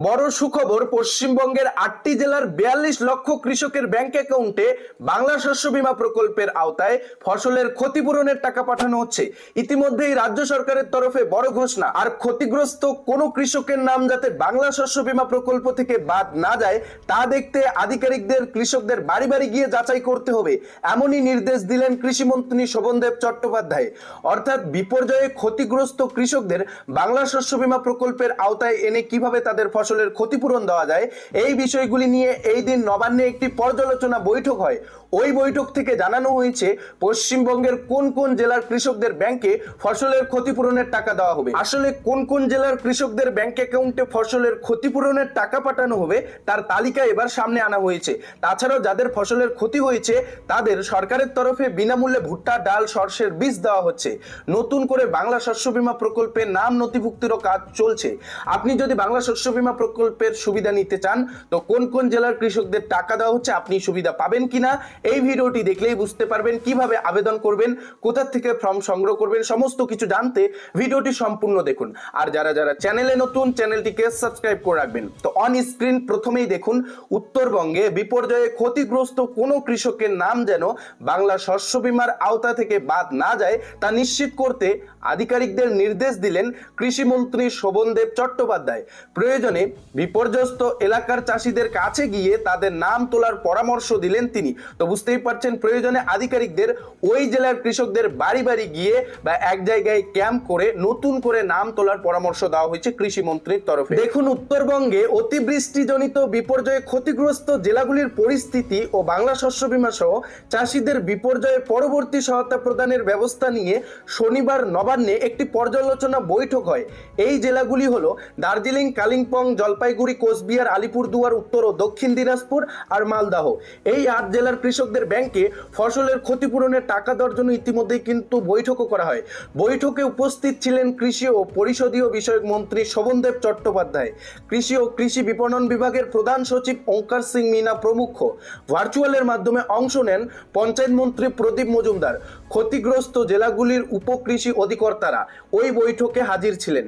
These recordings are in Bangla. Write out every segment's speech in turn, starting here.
বড় সুখবর, পশ্চিমবঙ্গের আটটি জেলার বিয়াল্লিশ লক্ষ কৃষকের ব্যাংক অ্যাকাউন্টে বাংলা শস্য বীমা প্রকল্পের আওতায় ফসলের ক্ষতিপূরণের টাকা পাঠানো হচ্ছে। ইতিমধ্যেই রাজ্য সরকারের তরফে বড় ঘোষণা, আর ক্ষতিগ্রস্ত কোনো কৃষকের নাম যাতে বাংলা শস্য বীমা প্রকল্প থেকে বাদ না যায়, তা দেখতে আধিকারিকদের, কৃষকদের বাড়ি বাড়ি গিয়ে যাচাই করতে হবে, এমনই নির্দেশ দিলেন কৃষিমন্ত্রী শোভনদেব চট্টোপাধ্যায়। অর্থাৎ বিপর্যয়ে ক্ষতিগ্রস্ত কৃষকদের বাংলা শস্য বীমা প্রকল্পের আওতায় এনে কীভাবে তাদের ফসলের ক্ষতিপূরণ দেওয়া যায়। এই বিষয়গুলি নিয়ে এই দিন নবান্নে একটি পর্যালোচনা বৈঠক হয়। ওই বৈঠক থেকে জানানো হয়েছে পশ্চিমবঙ্গের কোন কোন জেলার কৃষকদের ব্যাংকে ফসলের ক্ষতিপূরণের টাকা দেওয়া হবে? আসলে কোন কোন জেলার কৃষকদের ব্যাংক অ্যাকাউন্টে ফসলের ক্ষতিপূরণের টাকা পাঠানো হবে তার তালিকা এবার সামনে আনা হয়েছে। তাছাড়াও যাদের ফসলের ক্ষতি হয়েছে তাদের সরকারের তরফে বিনামূল্যে ভুট্টা ডাল সর্ষের বীজ দেওয়া হচ্ছে। নতুন করে বাংলা শস্য বীমা প্রকল্পের নাম নথিভুক্তিরও কাজ চলছে। আপনি যদি বাংলা শস্য বীমা প্রকল্পের সুবিধা নিতে চান, তো কোন কোন জেলার কৃষকদের টাকা দেওয়া হচ্ছে, আপনি সুবিধা পাবেন কিনা? এই ভিডিওটি দেখলেই বুঝতে পারবেন কীভাবে আবেদন করবেন, কোথা থেকে ফর্ম সংগ্রহ করবেন, সমস্ত কিছু জানতে ভিডিওটি সম্পূর্ণ দেখুন। আর যারা যারা চ্যানেলে নতুন, চ্যানেলটিকে সাবস্ক্রাইব করে রাখবেন। তো অন স্ক্রিন প্রথমেই দেখুন, উত্তরবঙ্গে বিপর্যয়ে ক্ষতিগ্রস্ত কোনো কৃষকের নাম যেন বাংলা শস্য বীমার আওতা থেকে বাদ না যায়, তা নিশ্চিত করতে আধিকারিকদের নির্দেশ দিলেন কৃষিমন্ত্রী শোভনদেব চট্টোপাধ্যায়। প্রয়োজনে বিপর্যস্ত এলাকার চাষিদের কাছে গিয়ে তাদের নাম তোলার পরামর্শ দিলেন তিনি। তো বুঝতেই পারছেন, প্রয়োজনে আধিকারিকদের ওই জেলার কৃষকদের বাড়ি বাড়ি গিয়ে বা এক জায়গায় ক্যাম্প করে নতুন করে নাম তোলার পরামর্শ দেওয়া হয়েছে কৃষি মন্ত্রীর তরফে। দেখুন, উত্তরবঙ্গে অতিবৃষ্টিজনিত বিপর্যয়ে ক্ষতিগ্রস্ত জেলাগুলির পরিস্থিতি ও বাংলা শস্য বীমা সহ চাষিদের বিপর্যয়ে পরবর্তী সহায়তা প্রদানের ব্যবস্থা নিয়ে শনিবার নবান্নে একটি পর্যালোচনা বৈঠক হয়। এই জেলাগুলি হলো দার্জিলিং, কালিম্পং জলপাইগুড়ি, কোচবিহার, আলিপুরদুয়ার, উত্তর ও দক্ষিণ দিনাজপুর আর মালদাহ। এই আট জেলার কৃষকদের ব্যাংকে ফসলের ক্ষতিপূরণের টাকা দেওয়ার জন্য ইতিমধ্যেই কিন্তু বৈঠকও করা হয়। বৈঠকে উপস্থিত ছিলেন কৃষি ও পরিষদীয় বিষয়ক মন্ত্রী শোভনদেব চট্টোপাধ্যায়, কৃষি ও কৃষি বিপণন বিভাগের প্রধান সচিব ওঙ্কার সিং মিনা প্রমুখ। ভার্চুয়ালের মাধ্যমে অংশ নেন পঞ্চায়েত মন্ত্রী প্রদীপ মজুমদার। ক্ষতিগ্রস্ত জেলাগুলির উপকৃষি অধিকর্তারা ওই বৈঠকে হাজির ছিলেন।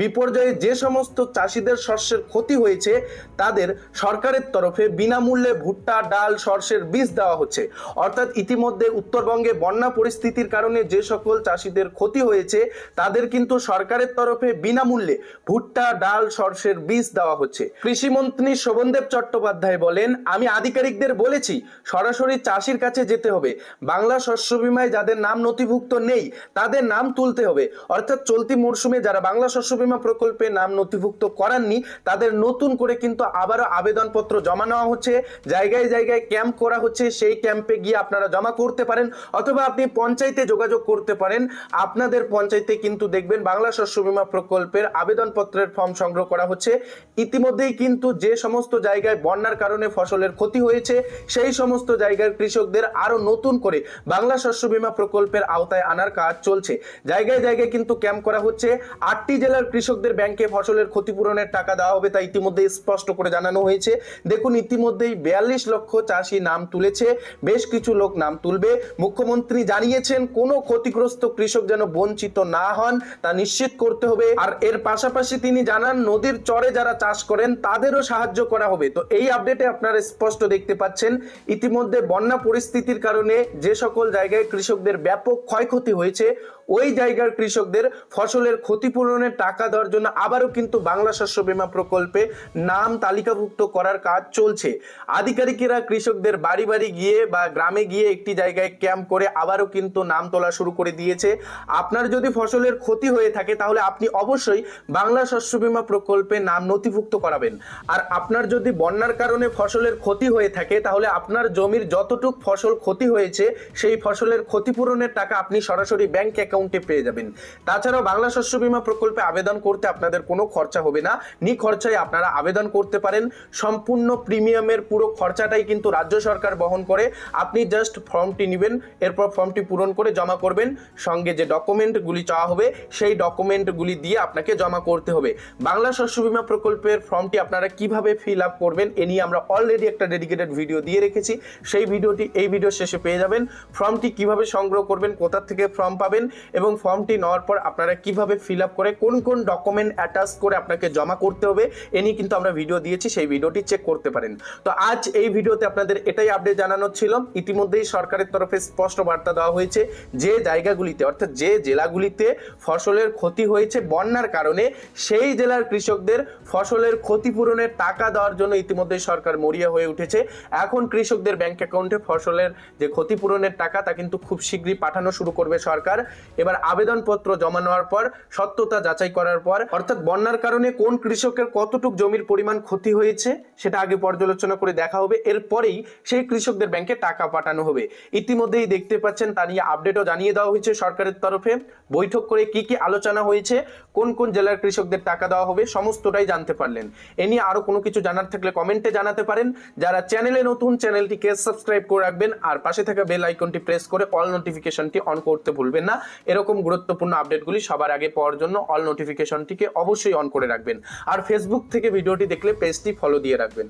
বিপর্যয়ে যে সমস্ত চাষিদের শস্যের ক্ষতি হয়েছে, তাদের সরকারের তরফে বিনামূল্যে ভুট্টা, ডাল, সর্ষের বীজ দেওয়া হচ্ছে। অর্থাৎ ইতিমধ্যে উত্তরবঙ্গে বন্যা পরিস্থিতির কারণে যে সকল চাষিদের ক্ষতি হয়েছে, তাদের কিন্তু সরকারের তরফে বিনামূল্যে ভুট্টা, ডাল, সর্ষের বীজ দেওয়া হচ্ছে। কৃষিমন্ত্রী শোভনদেব চট্টোপাধ্যায় বলেন, আমি আধিকারিকদের বলেছি, সরাসরি চাষির কাছে যেতে হবে। বাংলা শস্য বিমায় যাদের নাম নথিভুক্ত নেই, তাদের নাম তুলতে হবে। অর্থাৎ চলতি মরশুমে যারা বাংলা শস্য বীমা প্রকল্পে নাম নথিভুক্ত করাননি, তাদের নতুন করে কিন্তু আবারও আবেদনপত্র জমা নেওয়া হচ্ছে। জায়গায় জায়গায় ক্যাম্প করা হচ্ছে, সেই ক্যাম্পে গিয়ে আপনারা জমা করতে পারেন অথবা আপনি পঞ্চায়েতে যোগাযোগ করতে পারেন। আপনাদের পঞ্চায়েতে কিন্তু দেখবেন বাংলা শস্য বীমা প্রকল্পের আবেদনপত্রের ফর্ম সংগ্রহ করা হচ্ছে। ইতিমধ্যেই কিন্তু যে সমস্ত জায়গায় বন্যার কারণে ফসলের ক্ষতি হয়েছে, সেই সমস্ত জায়গার কৃষকদের আরও নতুন করে বাংলা শস্য বীমা প্রকল্পের আওতায় আনার কাজ চলছে। জায়গায় জায়গায় কিন্তু ক্যাম্প করা হচ্ছে। আটটি জেলার কৃষকদের ব্যাংকে ফসলের ক্ষতিপূরণের টাকা দেওয়া হবে তা ইতিমধ্যে স্পষ্ট করে জানানো হয়েছে। দেখুন, ইতিমধ্যেই বিয়াল্লিশ লক্ষ চাষি নাম তুলেছে। বেশ কিছু লোক নাম তুলবে। মুখ্যমন্ত্রী জানিয়েছেন, কোনো ক্ষতিগ্রস্ত কৃষক যেন বঞ্চিত না হন, তা নিশ্চিত করতে হবে। আর এর পাশাপাশি তিনি জানান, নদীর চরে যারা চাষ করেন, তাদেরও সাহায্য করা হবে। তো এই আপডেটে আপনারা স্পষ্ট দেখতে পাচ্ছেন, ইতিমধ্যে বন্যা পরিস্থিতির কারণে যে সকল জায়গায় কৃষকদের ব্যাপক ক্ষয়ক্ষতি হয়েছে। ওই জায়গার কৃষকদের ফসলের ক্ষতিপূরণের টাকা দেওয়ার জন্য আবারও কিন্তু বাংলা শস্য বীমা প্রকল্পে নাম তালিকাভুক্ত করার কাজ চলছে। আধিকারিকেরা কৃষকদের বাড়ি বাড়ি গিয়ে বা গ্রামে গিয়ে একটি জায়গায় ক্যাম্প করে আবারও কিন্তু নাম তোলা শুরু করে দিয়েছে। আপনার যদি ফসলের ক্ষতি হয়ে থাকে তাহলে আপনি অবশ্যই বাংলা শস্য বীমা প্রকল্পে নাম নথিভুক্ত করাবেন। আর আপনার যদি বন্যার কারণে ফসলের ক্ষতি হয়ে থাকে তাহলে আপনার জমির যতটুক ফসল ক্ষতি হয়েছে সেই ফসলের ক্ষতিপূরণের টাকা আপনি সরাসরি ব্যাংক অ্যাকাউন্টে পেয়ে যাবেন। তাছাড়াও বাংলা শস্য বীমা প্রকল্পে আবেদন করতে আপনাদের কোনো খরচা হবে না। নিখরচায় আপনারা আবেদন করতে পারেন। সম্পূর্ণ প্রিমিয়ামের পুরো খরচাটাই কিন্তু রাজ্য সরকার বহন করে। আপনি জাস্ট ফর্মটি নেবেন, এরপর ফর্মটি পূরণ করে জমা করবেন। সঙ্গে যে ডকুমেন্টগুলি চাওয়া হবে, সেই ডকুমেন্টগুলি দিয়ে আপনাকে জমা করতে হবে। বাংলা শস্য বীমা প্রকল্পের ফর্মটি আপনারা কীভাবে ফিল আপ করবেন, এ নিয়ে আমরা অলরেডি একটা ডেডিকেটেড ভিডিও দিয়ে রেখেছি। সেই ভিডিওটি এই ভিডিও শেষে পেয়ে যাবেন। ফর্মটি কীভাবে সংগ্রহ করবেন, কোথা থেকে ফর্ম পাবেন এবং ফর্মটি নেওয়ার পর আপনারা কীভাবে ফিল আপ করে, কোন কোন ডকুমেন্ট অ্যাটাচ করে আপনাকে জমা করতে হবে, এ নিয়ে কিন্তু আমরা ভিডিও দিয়েছি, সেই ভিডিওটি চেক করতে পারেন। তো আজ এই ভিডিওতে আপনাদের এটাই আপডেট জানানোর ছিল। ইতিমধ্যেই সরকারের তরফে স্পষ্ট বার্তা দেওয়া হয়েছে, যে জায়গাগুলিতে, অর্থাৎ যে জেলাগুলিতে ফসলের ক্ষতি হয়েছে বন্যার কারণে, সেই জেলার কৃষকদের ফসলের ক্ষতিপূরণের টাকা দেওয়ার জন্য ইতিমধ্যেই সরকার মরিয়া হয়ে উঠেছে। এখন কৃষকদের ব্যাংক অ্যাকাউন্টে ফসলের যে ক্ষতিপূরণের টাকা, তা কিন্তু খুব শীঘ্রই পাঠানো শুরু করবে সরকার। এবার আবেদনপত্র জমা নেওয়ার পর, সত্যতা যাচাই করার পর, অর্থাৎ বন্যার কারণে কোন কৃষকের কতটুক জমির পরিমাণ ক্ষতি হয়েছে, সেটা আগে পর্যালোচনা করে দেখা হবে। এরপরেই সেই কৃষকদের ব্যাংকে টাকা পাঠানো হবে। ইতিমধ্যেই দেখতে পাচ্ছেন, তা নিয়ে আপডেটও জানিয়ে দেওয়া হয়েছে সরকারের তরফে। বৈঠক করে কি কি আলোচনা হয়েছে, কোন কোন জেলার কৃষকদের টাকা দেওয়া হবে, সমস্তটাই জানতে পারলেন। এ নিয়ে আরও কোনো কিছু জানার থাকলে কমেন্টে জানাতে পারেন। যারা চ্যানেলে নতুন, চ্যানেলটিকে সাবস্ক্রাইব করে রাখবেন, আর পাশে থাকা বেল আইকনটি প্রেস করে অল নোটিফিকেশনটি অন করতে ভুলবেন না। এরকম গুরুত্বপূর্ণ আপডেটগুলি সবার আগে পাওয়ার জন্য অল নোটিফিকেশনটিকে অবশ্যই অন করে রাখবেন। আর ফেসবুক থেকে ভিডিওটি দেখলে পেজটি ফলো দিয়ে রাখবেন।